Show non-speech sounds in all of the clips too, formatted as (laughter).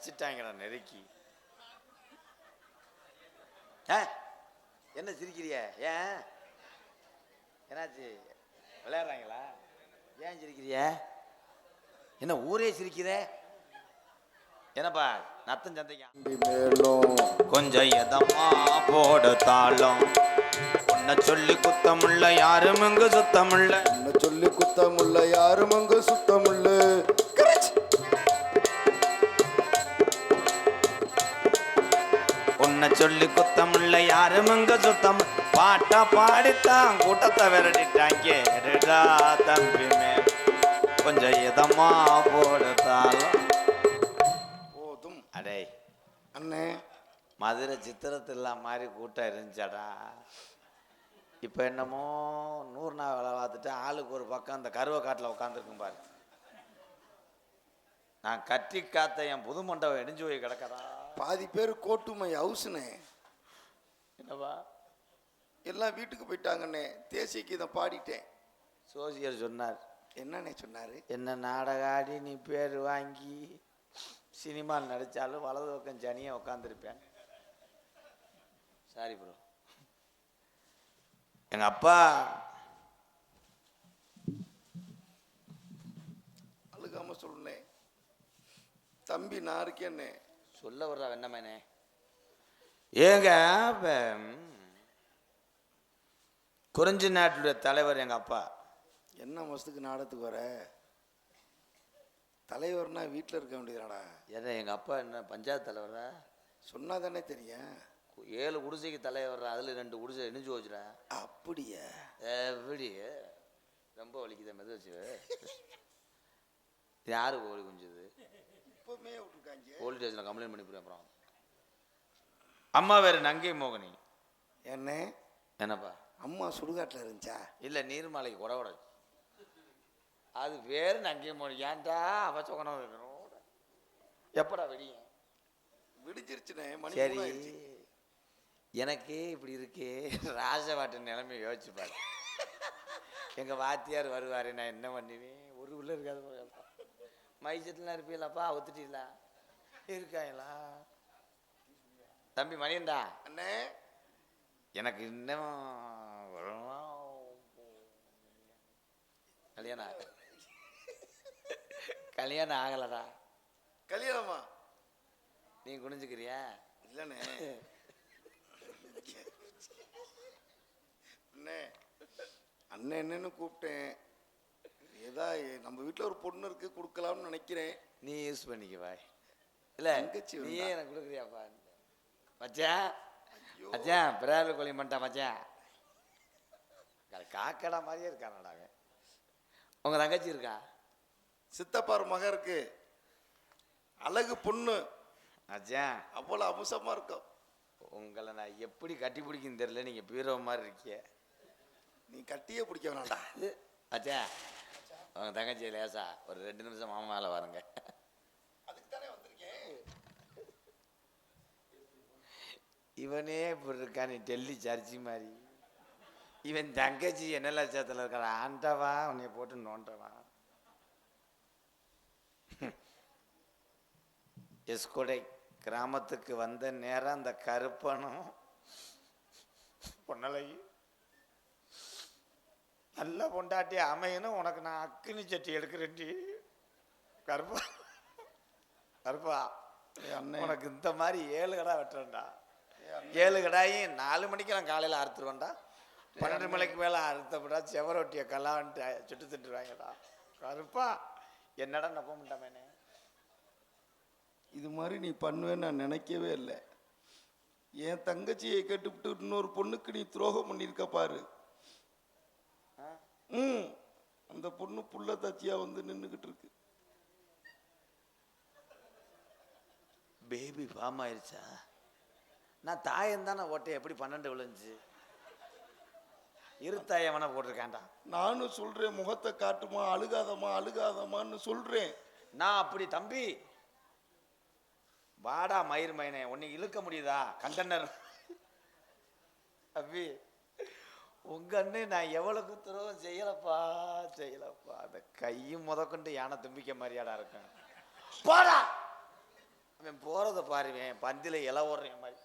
வச்சுட்டாங்கடா நெருக்கி. என்ன சிரிக்கிறிய? ஏன்? என்னாச்சு? விளையாடுறாங்களா? ஏன் சிரிக்கிறிய? என்ன ஊரே சிரிக்குதே என்னப்பா நத்தம் சந்தைக்கா. கொஞ்சம் எதமா போடு தாளம். உன்னை சொல்லி குத்தமுள்ள யாரும் இங்கு சுத்தமுள்ள. என்ன சொல்லி குத்தமுள்ள யாரும் அங்கு சுத்தமுள்ள. உன்னை சொல்லி குத்தமுள்ள யாரும் இங்கு சுத்தம். பாட்டா பாடித்தான் கூட்டத்தை விரட்டிட்டாங்க. கேடுடா தம்பிமே கொஞ்சம் இதமா போடு தாளம் போதும். அடே. அண்ணே. மதுரை சித்திரத்தில்லா மாதிரி கூட்டம் இருந்துச்சாடா. இப்போ என்னமோ நூறு நாள் வேலை பார்த்துட்டு ஆளுக்கு ஒரு பக்கம் அந்த கருவை காட்டில் உட்காந்துருக்கும் பாரு. நான் கட்டி காத்த என் புது மண்டபம் இடிஞ்சு போய் கிடக்கடா பாதி பேர் கோட்டுமை ஹவுஸ்னே. என்னப்பா? எல்லாம் வீட்டுக்கு போயிட்டாங்கண்ணே. தேசிய கீதம் பாடிட்டேன். சோசியர் சொன்னார். என்னண்ணே சொன்னாரு? என்ன நாடகாடி நீ பேர் வாங்கி சினிமாவில் நடித்தாலும் வலது பக்கம் ஜனியாக உட்காந்துருப்பேன் சாரி ப்ரோ எங்கள் அப்பா அழுகாம சொல்லுனேன் தம்பி நான் இருக்கேன்னே சொல்ல வர்றா வெண்ணமேனே. ஏங்க குறிஞ்சி நாட்டுடைய தலைவர் எங்கள் அப்பா. என்ன மாசத்துக்கு நாடத்துக்கு வர? தலைவர்னா வீட்டில் இருக்க வேண்டியதுடா ஏன்னா எங்கள் அப்பா என்ன பஞ்சாயத்து தலைவரா? சொன்னா தானே தெரியும். ஏழு குடிசைக்கு தலைவர் அதில் ரெண்டு குடிசை இணைஞ்சு வச்சுறேன் அப்படியா? எப்படி ரொம்ப வலிக்குதே மெது வச்சு யாரு கோழி குஞ்சுது? இப்பவுமே விட்டுருக்காங்க போலீஸ் ஸ்டேஷனில் கம்ப்ளைண்ட் பண்ணி அப்புறம். அம்மா வேறு நங்கை மோகினி. என்ன? என்னப்பா? அம்மா சுடுகாட்டில் இருந்துச்சா? இல்லை நீர்மலைக்கு கூட அது வேறு நங்கை மோகனி. ஏன்டா? அவச்சோகனம் இருக்கணும் எப்படா வெடியும்? விடிஞ்சிருச்சுனே மணி சரி. எனக்கு இப்படி இருக்கு. ராஜவாட்டு நிலைமை யோசிச்சு பாரு. எங்க வாத்தியார் வருவாரு நான் என்ன பண்ணுவேன்? ஒரு உள்ள இருக்காது மைசத்துலாம் இருப்பீங்களாப்பா? ஒத்துட்டீங்களா? இருக்காங்களா? தம்பி மணியன்டா. அண்ணே. எனக்கு இன்னும் கல்யாணம் கல்யாணம் ஆகலடா. கல்யாணமா? நீ குனிஞ்சுக்கிறியா? இல்லைண்ணே. (laughs) அண்ணே அண்ணன் என்னன்னு கூப்பிட்டேன். ஏதா நம்ம வீட்டில் ஒரு பொண்ணு இருக்கு கொடுக்கலாம்னு நினைக்கிறேன். நீ யூஸ் பண்ணிக்க பாய் இல்ல தங்கச்சி வந்தா. நீயே எனக்கு கொடுக்குறியாப்பா மச்சான் மச்சான் பிராவில் கொல்லி பண்ணிட்டான் மச்சான். அது காக்கடா மாதிரியே இருக்கானடா அவன். உங்க தங்கச்சி இருக்கா? சித்தப்பார் மக இருக்கு. அழகு பொண்ணு. மச்சான். அவ்வளோ அம்சமா இருக்கும். உங்களை நான் எப்படி கட்டி பிடிக்கும் தெரியல நீங்க பீரோ மாதிரி இருக்கிய. நீ கட்டியே பிடிக்க வேணாம்டா. மச்சான். உங்க தங்கச்சி லேசா ஒரு ரெண்டு நிமிஷம் மாமா மேலே வாருங்க அதுக்கு தானே வந்திருக்கேன். இவனே இப்படி இருக்கான் நீ டெல்லி சர்ச்சி மாதிரி. இவன் தங்கச்சி என்ன லட்சத்தில் இருக்கிற ஆண்டவா உன்னை போட்டு நோண்டவா? எஸ்கொடை கிராமத்துக்கு வந்த நேரம் அந்த கருப்பனும் பொன்னலை நல்ல பொண்டாட்டி அமையணும் உனக்கு நான் அக்கினி சட்டி எடுக்கிறேன்டி. கருப்பா. கருப்பா. உனக்கு இந்த மாதிரி ஏழு கடை வெட்டுறேன்டா. ஏழு கடாயும் நாலு மணிக்கு நான் காலையில் அறுத்துருவேன்டா. பன்னெண்டு மணிக்கு மேலே அறுத்தப்படா செவரொட்டியை கல்லான்ட்டு சுட்டு திட்டுருவாங்கடா கருப்பா. என்னடா நம்ப மாட்டாமேனே இது மாதிரி நீ பண்ணுவேன்னு நான் நினைக்கவே இல்லை. என் தங்கச்சியை கட்டுவிட்டு இன்னொரு பொண்ணுக்கு நீ துரோகம் பண்ணியிருக்க பாரு ம் அந்த பொண்ணு புள்ள தச்சியா வந்து நின்றுக்கிட்டு இருக்கு. பேபி ஃபார்ம் ஆயிருச்சா? நான் தாயம் தானே ஓட்டை எப்படி பன்னெண்டு விழுந்துச்சு? இருத்தாயவனை போட்டிருக்கான்டா. நானும் சொல்றேன் முகத்தை காட்டுமா அழுகாதம்மா அழுகாதம்மான்னு சொல்றேன். நான் அப்படி தம்பி. வாடா மயிர் மயனே உன்னை இழுக்க முடியுதா கண்டனர்? தம்பி. உங்க அண்ணன் நான் எவ்வளவுக்கு துரோகம் செய்யலப்பா செய்யலப்பா அந்த கையும் முதற்கொண்டு யானை தும்பிக்க மாதிரியாடா இருக்கேன். போடா! அவன் போறத பாருவேன் பந்தில இலை ஓடுறேன் மாதிரி.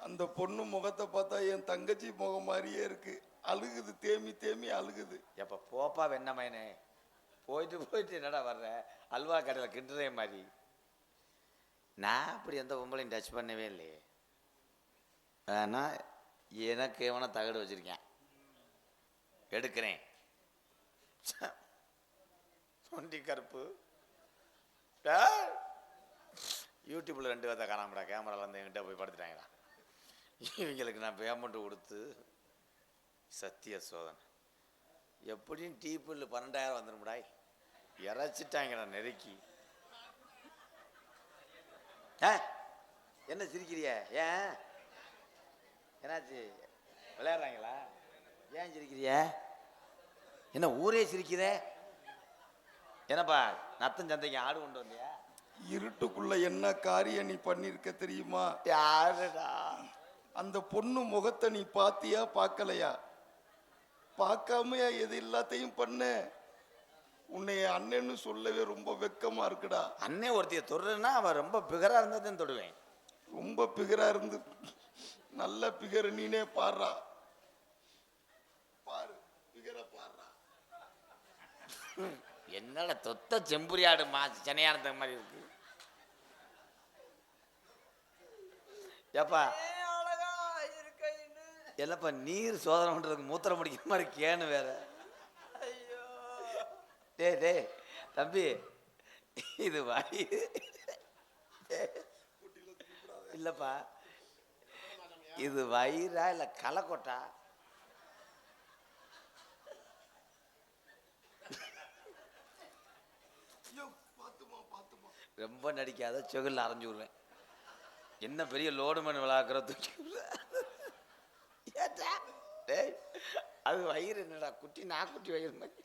அந்த பொண்ணு முகத்தை பார்த்தா என் தங்கச்சி முகம் மாதிரியே இருக்கு. அழுகுது தேமி தேமி அழுகுது. எப்ப போப்பா வெண்ணமயனே? போயிட்டு போயிட்டு என்னடா வர்ற? அல்வா கடையில் கிண்டுறே மாதிரி. நான் அப்படி எந்த பொம்பளையும் டச் பண்ணவே இல்லையே. ஆனால் எனக்கு எவனை தகடு வச்சிருக்கேன். எடுக்கிறேன். சொண்டி கருப்பு. யூடியூப்பில் ரெண்டு பேர்த்த காணாமடா கேமராவில் வந்து என்கிட்ட போய் படுத்துட்டாங்கடா. இவங்களுக்கு நான் பேமெண்ட் கொடுத்து சத்திய சோதனை. எப்படியும் டீப்புல பன்னெண்டாயிரம் வந்துடும்டாய் இறைச்சிட்டாங்கடா நெருக்கி. ஆ? என்ன சிரிக்கிறிய? ஏன்? என்னாச்சு? விளையாடுறாங்களா? ஏன் சிரிக்கிறியா? என்ன ஊரே சிரிக்குதே? என்னப்பா நத்தம் சந்தைக்கு ஆடு கொண்டு வந்தியா? இருட்டுக்குள்ள என்ன காரியம் நீ பண்ணிருக்க தெரியுமா? யாருடா? அந்த பொண்ணு முகத்தை நீ பாத்தியா பார்க்கலையா பார்க்காமயா எது எல்லாத்தையும் பண்ண. உன்னை அண்ணன்னு சொல்லவே ரொம்ப வெக்கமா இருக்குடா. அண்ணே ஒருத்தைய தொடுறேன்னா அவன் ரொம்ப பிகரா இருந்ததுன்னு தொடுவேன். ரொம்ப பிகரா இருந்து நல்ல பிகர் நீனே பாடுறா பாரு பிகர பாடுறா என்னடா தொத்த செம்புரியாடு மா இருந்த மாதிரி இருக்கு. ஏப்பா அழகா என்னப்பா நீர் சோதனை பண்றதுக்கு மூத்திரம் முடிக்கிற மாதிரி கேனு வேற. ஐயோ டேய் தம்பி இது வாய். இல்லைப்பா இது வயிறா இல்லை களை கொட்டா பாத்துமா பாத்துமா ரொம்ப நடிக்காத செகுல்ல அரைஞ்சு விடுவேன். என்ன பெரிய லோடு மண் விளாக்குற தூக்கி. ஏட்டா? டேய் அது வயிறு என்னடா குட்டி நான் குட்டி வயிறு மாதிரி.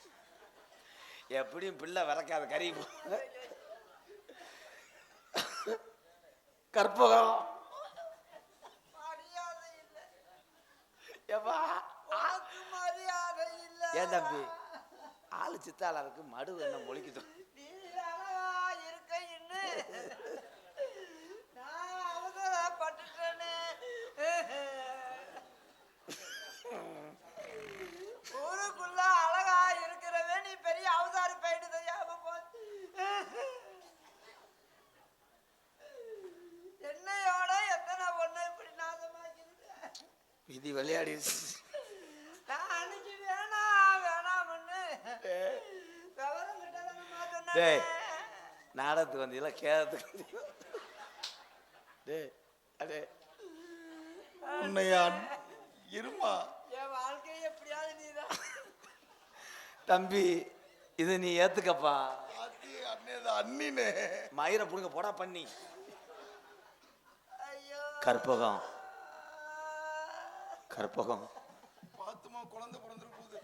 எப்படியும் பிள்ளை விறக்காத கறி கற்பகம். ஏப்பா? ஏன் தம்பி? ஆளு சித்தாளா இருக்கு மடு என்ன மொழிக்குது நீ அழகா இருக்கைன்னு நான் அவசரப்பட்டுட்டேனே ஊருக்குள்ள அழகா இருக்கிறவே நீ பெரிய அவதாரி பையனு தெரியாம போச்சு என்னையோட எத்தனை பொண்ணு இப்படி நாசமாக்கிருக்க விதி விளையாடி. டேய். நாடகத்துக்கு வந்தீங்களா? கேரத்துக்கு வந்தீங்களா? டேய் அடே. உன்னை அன்- இருமா. என் வாழ்க்கையை எப்படியாவது நீதான். தம்பி இது நீ ஏத்துக்கப்பா. அண்ணினே. மயிரை புடுங்க போடா பண்ணி. ஐயோ. கற்பகம். கற்பகம். பாத்துமா குழந்தை பிறந்துரு போகுது.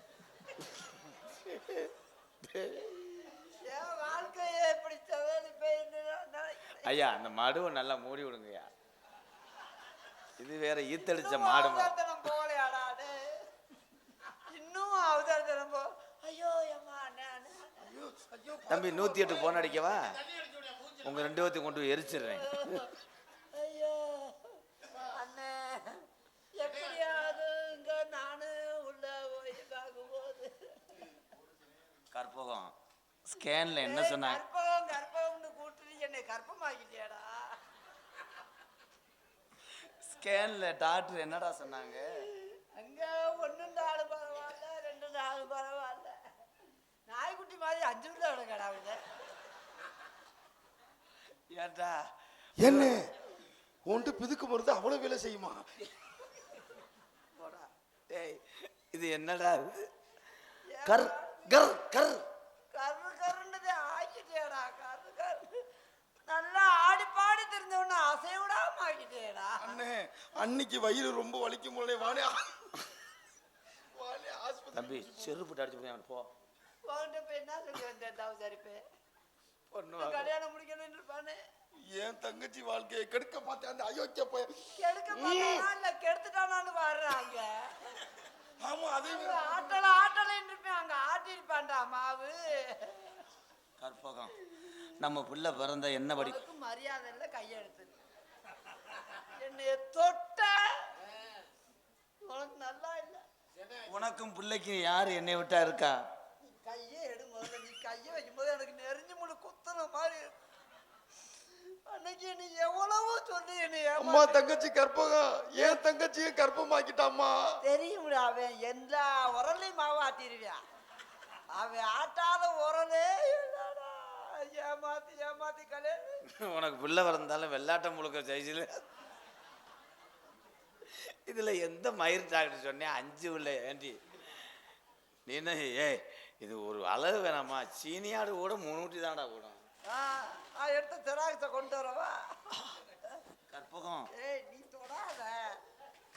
ஐயா அந்த மடுவை நல்லா மூடி விடுங்கய்யா. இது வேற ஈத்தடிச்ச மாடு இன்னும் அவதாரத்தனம் போ ஐயோ தம்பி நூத்தி எட்டு போன் அடிக்கவா? உங்க ரெண்டு பேர்த்தையும் கொண்டு போய் எரிச்சிடுறேன். கற்பகம். ஸ்கேன்ல என்ன ஏய், சொன்னாங்க? கற்பகம் கற்பகம்னு கூட்டுட்டு என்னை கற்பமாக்கிட்டியாடா. ஸ்கேன்ல டாக்டர் என்னடா சொன்னாங்க? அங்க ஒண்ணு நாலு பரவாயில்ல ரெண்டு நாலு பரவாயில்ல. நாய்க்குட்டி மாதிரி அஞ்சு விட கிடாவுங்க ஏட்டா என்ன? உன்ட்டு பிதுக்கு மருந்து அவ்வளவு வேலை செய்யுமா? போடா. டேய் இது என்னடா இது? கர் கர் கரு கருண்டது ஆக்கிட்டேடா கரு கரு நல்லா ஆடி தெரிஞ்சவன அசைவிடாம ஆக்கிட்டேடா அண்ணே அன்னைக்கு வயிறு ரொம்ப வலிக்கும் போலே வாணி வாணி ஆஸ்பத்திரி. தம்பி செருப்பு அடிச்சு போய் அவன் போ. உன்கிட்ட போய் என்ன சொல்லி வந்தேன் தவசரிப்பே பொண்ணு கல்யாணம் முடிக்கணும்னு இருப்பானே. என் தங்கச்சி வாழ்க்கையை கெடுக்க பார்த்தேன் அந்த அயோக்கிய போய் கெடுக்க மாட்டானா இல்ல கெடுத்துட்டானான்னு வர்றாங்க ஆமா அதே ஆட்டல ஆட்டலன்னு இருப்பேன் அங்க ஆட்டிருப்பான்டா மாவு. கற்பகம். நம்ம புள்ள பிறந்த என்ன படி மரியாதை இல்ல கையெழுத்து என்னைய தொட்ட. உனக்கு நல்லா இல்ல. உனக்கும் பிள்ளைக்கும் யார் என்னை விட்டா இருக்கா? கையே எடு முதல்ல நீ கையை வைக்கும்போது எனக்கு நெறிஞ்சு முழு குத்துன மாதிரி. அன்னைக்கு நீ எவ்வளவோ சொல்லி அம்மா தங்கச்சி கற்பகம். ஏன் தங்கச்சியை கற்பமாக்கிட்டாம்மா தெரியும்டா அவன் எல்லா உரலையும் மாவு ஆட்டிடுவான் அவன் ஆட்டாத உரலே ஏமாத்தி ஏமாத்தி கல்யாணம் உனக்கு பிள்ளை பிறந்தாலும் வெள்ளாட்டம் முழுக்க சைஸில் இதுல எந்த மயிர் டாக்டர் சொன்னேன் அஞ்சு உள்ள ஏண்டி? நீ என்ன ஏய் இது ஒரு அளவு வேணாமா? சீனியாடு கூட முன்னூற்றி தான்டா கூடும் எடுத்த ஜெராக்ஸை கொண்டு வரவா? கற்பகம் ஏய் நீ தொடாத.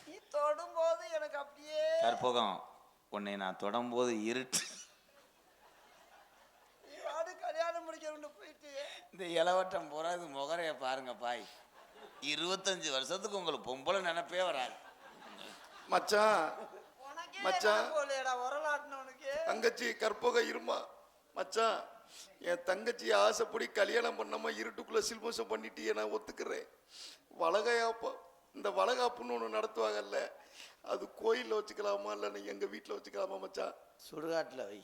நீ தொடும்போது எனக்கு அப்படியே கற்பகம் உன்னை நான் தொடரும்போது இருட்டு நீ வாடு முடிக்கணும்னு போயிட்டு. இந்த இளவட்டம் பூரா இது முகரைய பாருங்க பாய். இருபத்தஞ்சு வருஷத்துக்கு உங்களுக்கு பொம்பளை நினைப்பே வராது. மச்சான் உனக்கே மச்சான். தங்கச்சி கற்பகம் இருமா. மச்சான் என் தங்கச்சி ஆசைப்படி கல்யாணம் பண்ணாம இருட்டுக்குள்ள சில்மோசம் பண்ணிட்டு நான் ஒத்துக்கிறேன். வளகாப்பு இந்த வளகாப்புன்னு ஒன்று நடத்துவாங்கல்ல அது கோயிலில் வச்சுக்கலாமா இல்லைன்னா எங்க வீட்டில் வச்சுக்கலாமா மச்சான்? சுடுகாட்டில் வை.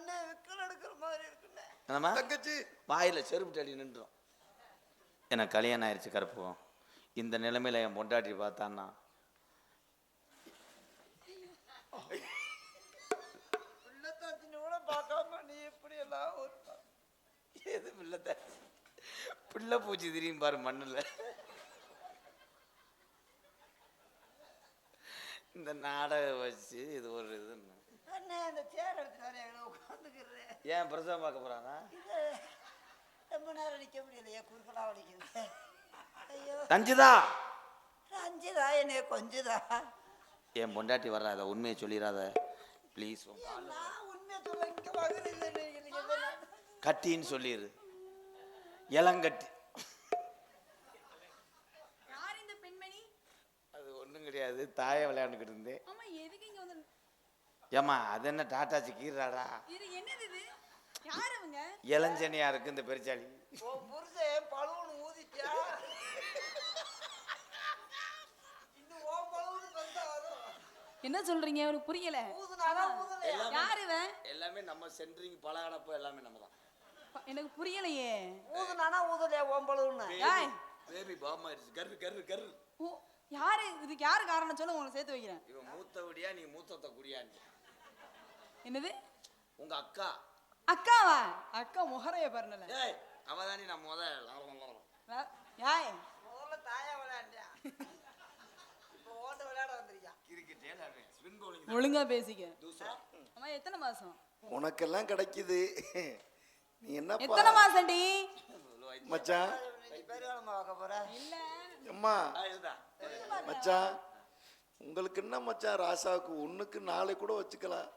அண்ணன் விக்கல் எடுக்கிற மாதிரி இருக்குண்ணே. என்னம்மா? தங்கச்சி. வாயில் செருப்பு தள்ளி நின்றோம் எனக்கு கல்யாணம் ஆயிடுச்சு கருப்பம் இந்த நிலைமையில என் பொண்டாட்டி பார்த்தான்னா. எது பிள்ளை பிள்ளை பூச்சி திரியும் பாரு மண்ணில். இந்த நாடகம் வச்சு இது ஒரு இது அண்ணே இந்த சேர் எடுத்து வரேன் எங்களை உட்காந்துக்கிறேன் ஏன் பிரசவம் பார்க்க போறானா? இது ரொம்ப நேரம் நிற்க முடியலையே குறுக்கலா வலிக்குது. ஐயோ. தஞ்சுதா? அஞ்சுதா என்னைய கொஞ்சுதா? என் பொண்டாட்டி வர்றாத உண்மையை சொல்லிடாத ப்ளீஸ் நான் உண்மையை சொல்ல இங்கே வாங்குறது இல்லை கட்டின்னு சொல்லிடு இளங்கட்டி. யார் இந்த பெண்மணி? அது ஒன்றும் கிடையாது தாயை விளையாண்டுக்கிட்டு இருந்தேன். ஆமா எதுக்கு இங்க வந்து ஏம்மா அது என்ன டாட்டாச்சி கீறாடா இது என்னது இது? யார் அவங்க? இளஞ்சனியா இருக்கு இந்த பெருச்சாளி. ஓ புருஷன் பழுவுன்னு ஊதிட்டியா இன்னும் ஓ பழுவுன்னு வந்தா வரும். என்ன சொல்றீங்க? எனக்கு புரியல. ஊதுனானா ஊதலையா யார் இவன்? எல்லாமே நம்ம சென்ட்ரிங் பலகடப்பு எல்லாமே நம்ம தான். எனக்கு புரியலையே. ஊதுனானா ஊதலையா ஓ பழுவுன்னு ஏய் பேபி பாமா ஆயிடுச்சு. கரு கரு கரு. யாரு இதுக்கு யாரு காரணம் சொல்ல உங்களை சேர்த்து வைக்கிறேன். இவன் மூத்தவடியா நீ மூத்தத்தை குடியான்னு. என்னது? உங்க அக்கா. அக்காவா? அக்கா முகரைய பாருனல ஏய் அவதானே நான் முத ஏய் முதல்ல தாயா விளையாண்டியா இப்போ ஓட்ட விளையாட வந்திருக்கியா? கிரிக்கெட் ஸ்பின் பவுலிங் ஒழுங்கா பேசிக்க. தூசரா அம்மா எத்தனை மாசம்? உனக்கெல்லாம் கிடைக்குது. நீ எத்தனை என்ன மாசம்டி மச்சான். இல்ல. அம்மா இதுதான். மச்சான் உங்களுக்கு என்ன மச்சான் ராசாவுக்கு ஒண்ணுக்கு நாளை கூட வச்சுக்கலாம்.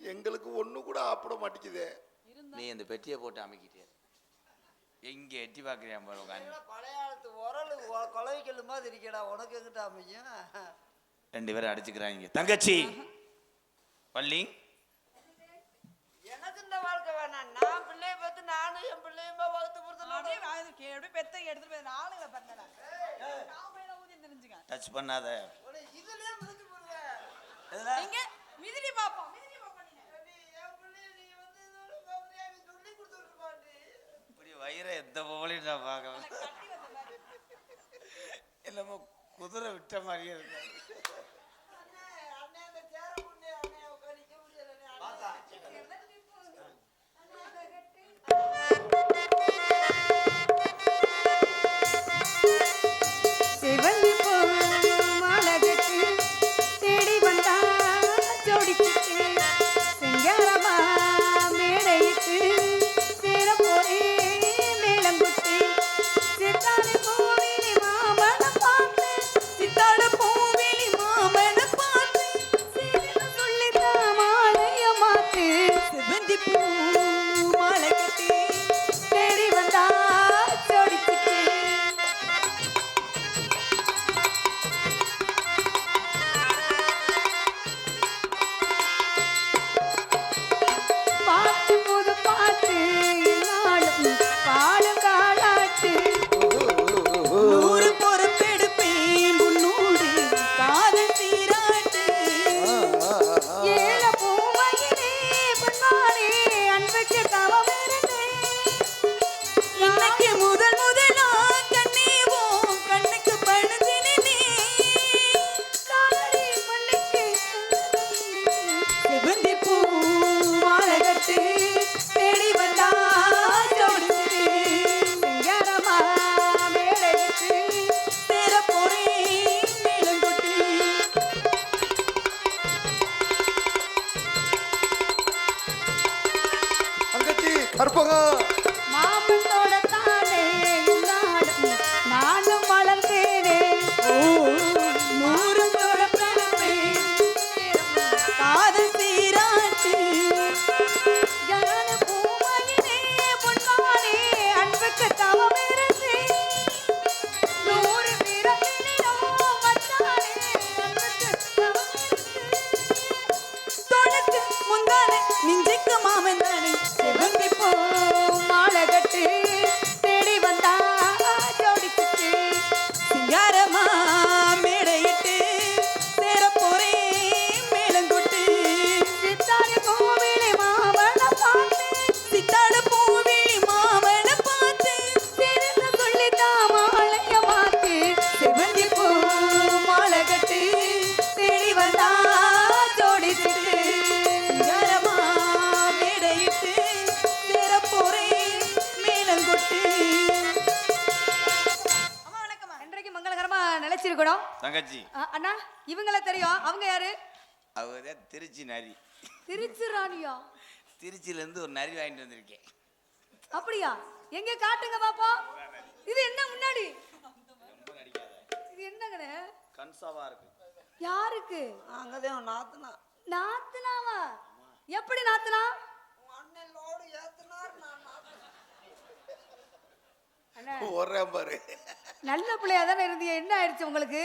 எங்களுக்கு ஒண்ணு கூட ஆப்பிட மாட்டேங்குதே. நீ இந்த பெட்டியை போட்டு அமைக்கிட்டே. எங்க எட்டி பாக்குறியா பாரு உட்காந்து என்னடா பழைய காலத்து உரல் கொலவைக்கல் மாதிரி இருக்கடா உனக்கு எங்கிட்ட அமையும்? ரெண்டு பேரும் அடிச்சுக்கிறாங்க. தங்கச்சி! பள்ளி? எனக்கு இந்த வாழ்க்கை வேணாம். நான் பிள்ளைய பார்த்து நானும் என் பிள்ளையுமா வகுத்து கே- அப்படியே பெத்த எடுத்துட்டு போய் ஆளுங்களை பண்ணல டச் பண்ணாத. இதுலயே முடிஞ்சு போடுவேன். எங்க மிதிரி பாப்போம் வயிறை எந்த போலையும் நான் பார்க்க கட்டி வந்த மாதிரி. என்னமோ குதிரை விட்ட மாதிரியே இருக்கு. இவங்கள தெரியும். அவங்க யாரு? அவரே திருச்சி நரி. திருச்சி ராணியா? திருச்சியிலேருந்து ஒரு நரி வாங்கிட்டு வந்திருக்கேன். அப்படியா? எங்க காட்டுங்க பாப்போம் இது என்ன முன்னாடி? இது என்னங்கண்ணே? கன்சாவா இருக்கு. யாருக்கு? அங்கதான் நாத்துனா. நாத்துனாவா? எப்படி நாத்துனா? உன் அண்ணன் லோடு ஏத்துனார் நான் நாத்துனா. அண்ணா. ஓடுறேன் பாரு. நல்ல பிள்ளையா தானே இருந்தீங்க. என்ன ஆயிடுச்சு உங்களுக்கு?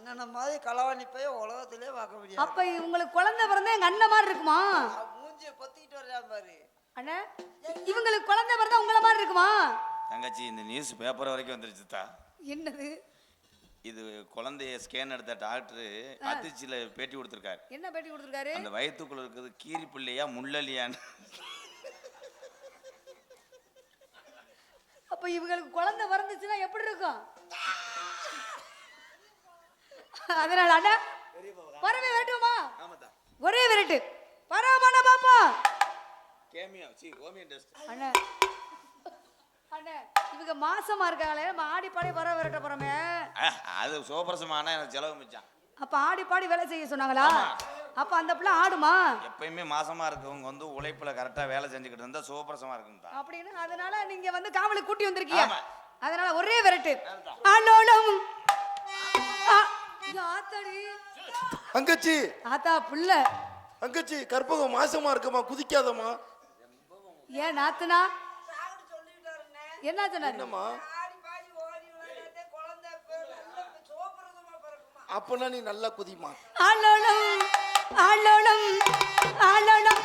அண்ணனை மாதிரி களவாணி போய் உலகத்திலே பார்க்க முடியாது. அப்ப உங்களுக்கு குழந்தை பிறந்தா எங்க அண்ணன் மாதிரி இருக்குமா? மூஞ்சியை பொத்திக்கிட்டு வர்றான் பாரு. அண்ணா இவங்களுக்கு குழந்தை பிறந்தா உங்கள மாதிரி இருக்குமா? தங்கச்சி இந்த நியூஸ் பேப்பர் வரைக்கும் வந்துருச்சு தா. என்னது? இது குழந்தைய ஸ்கேன் எடுத்த டாக்டர் அதிர்ச்சியில் பேட்டி கொடுத்துருக்காரு. என்ன பேட்டி கொடுத்துருக்காரு? அந்த வயிற்றுக்குள்ள இருக்கிறது கீரி பிள்ளையா முள்ளலியான்னு. அப்ப இவங்களுக்கு குழந்தை பிறந்துச்சுன்னா எப்படி இருக்கும்? (laughs) அதனால அண்ணா வேண்டுமா? ஆமாத்தா. ஒரே விரட்டு. பரவாயில்ல பாப்பா? கேமியா சி ஹோமியன் டெஸ்ட். அண்ணா. அண்ணா இவங்க மாசமா இருக்காங்களே நம்ம ஆடி பாடி வர விரட்ட போறோமே. அது சோபரசமான எனக்கு செலவு மிச்சான் அப்ப ஆடி பாடி வேலை செய்ய சொன்னாங்களா? அப்ப அந்த பிள்ளை ஆடுமா? எப்பயுமே மாசமா இருக்கவங்க வந்து உழைப்புல கரெக்டா வேலை செஞ்சுக்கிட்டு இருந்தா சோபரசமா இருக்கும் தான் அப்படின்னு அதனால நீங்க வந்து காவலுக்கு கூட்டி வந்திருக்கீங்க. அதனால ஒரே விரட்டு. அலோலம் தங்கச்சி ஆத்தா புள்ள. தங்கச்சி கற்பகம் மாசமா இருக்கமா? குதிக்காதம்மா. ஏன் நாத்துனா? என்ன சொன்னாரு? என்னம்மா? ஆடி பாடி ஓடி விளையாண்டே குழந்தை பே- நல்ல சோப்பிரதமா பிறக்குமா அப்பனா நீ நல்லா குதிமா. அலோலம் அலோலம் அலோலம்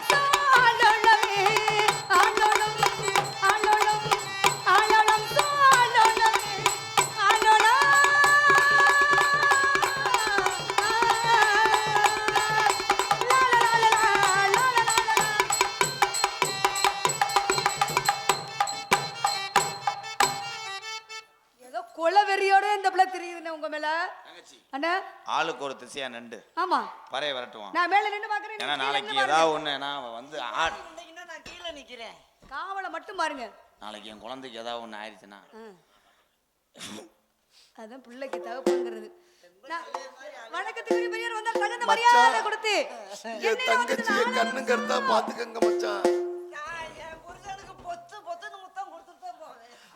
திசையா நண்டு ஆமா. பறைய விரட்டுவான். நான் மேல நின்னு பாக்குறேன் ஏன்னா நாளைக்கு. ஏதாவது ஒண்ணு நான் வந்து நான் கீழே நிக்கிறேன். காவலை மட்டும் பாருங்க. நாளைக்கு என் குழந்தைக்கு ஏதாவது ஒண்ணு ஆயிடுச்சுன்னா. அதான் பிள்ளைக்கு தகப்புங்கிறது. பெரியவர் வந்தால் தகுந்த மரியாதை கொடுத்து என் கண்ணு கருத்தா பாத்துக்கங்க மச்சான்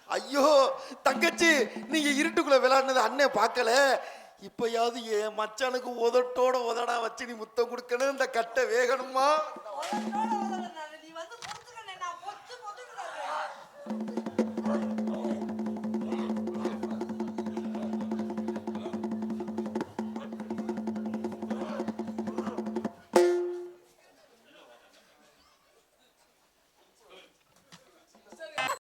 ஐயோ தங்கச்சி நீங்க இருட்டுக்குள்ள விளையாடுனது அண்ணன் பார்க்கல. இப்பயாவது என் மச்சானுக்கு உதட்டோட உதடா வச்சு நீ முத்தம் கொடுக்கணும். இந்த கட்டை வேகணுமா?